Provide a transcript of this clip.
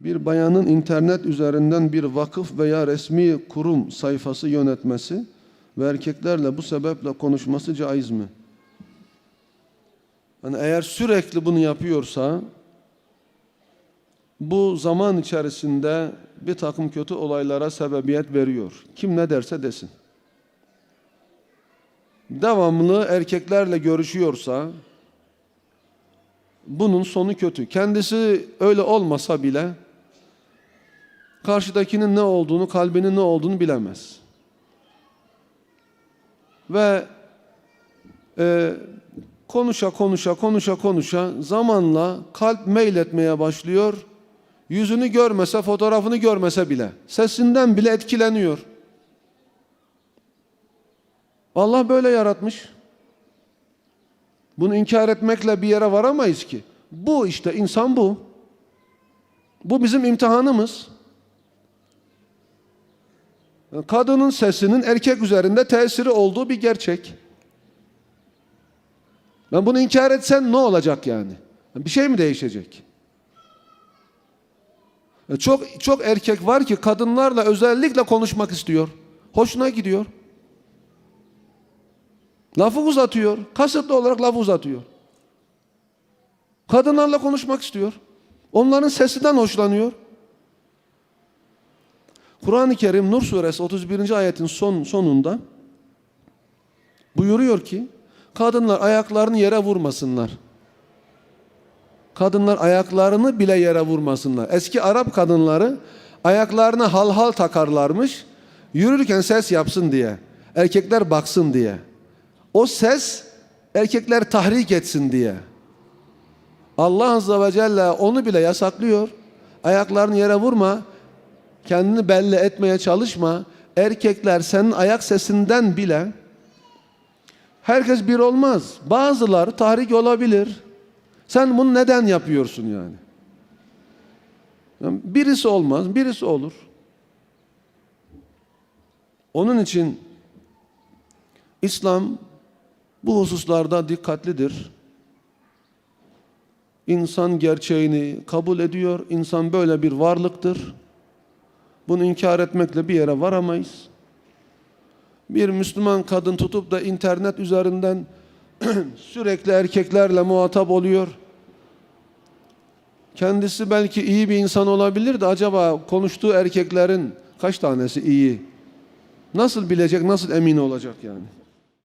bir bayanın internet üzerinden bir vakıf veya resmi kurum sayfası yönetmesi ve erkeklerle bu sebeple konuşması caiz mi? Yani eğer sürekli bunu yapıyorsa bu zaman içerisinde bir takım kötü olaylara sebebiyet veriyor. Kim ne derse desin. Devamlı erkeklerle görüşüyorsa bunun sonu kötü. Kendisi öyle olmasa bile karşıdakinin ne olduğunu, kalbinin ne olduğunu bilemez. Ve e, konuşa konuşa konuşa konuşa zamanla kalp meyletmeye başlıyor. Yüzünü görmese, fotoğrafını görmese bile, sesinden bile etkileniyor. Allah böyle yaratmış. Bunu inkar etmekle bir yere varamayız ki. Bu işte insan bu. Bu bizim imtihanımız. Kadının sesinin erkek üzerinde tesiri olduğu bir gerçek. Ben bunu inkar etsen ne olacak yani? Bir şey mi değişecek? Çok çok erkek var ki kadınlarla özellikle konuşmak istiyor. Hoşuna gidiyor. Lafı uzatıyor. Kasıtlı olarak lafı uzatıyor. Kadınlarla konuşmak istiyor. Onların sesinden hoşlanıyor. Kur'an-ı Kerim Nur suresi 31. ayetin son sonunda buyuruyor ki kadınlar ayaklarını yere vurmasınlar. Kadınlar ayaklarını bile yere vurmasınlar. Eski Arap kadınları ayaklarına hal hal takarlarmış. Yürürken ses yapsın diye. Erkekler baksın diye. O ses erkekler tahrik etsin diye. Allah Azze ve Celle onu bile yasaklıyor. Ayaklarını yere vurma. Kendini belli etmeye çalışma. Erkekler senin ayak sesinden bile herkes bir olmaz. Bazıları tahrik olabilir. Sen bunu neden yapıyorsun yani? birisi olmaz, birisi olur. Onun için İslam bu hususlarda dikkatlidir. İnsan gerçeğini kabul ediyor. İnsan böyle bir varlıktır. Bunu inkar etmekle bir yere varamayız. Bir Müslüman kadın tutup da internet üzerinden sürekli erkeklerle muhatap oluyor. Kendisi belki iyi bir insan olabilir de acaba konuştuğu erkeklerin kaç tanesi iyi? Nasıl bilecek, nasıl emin olacak yani?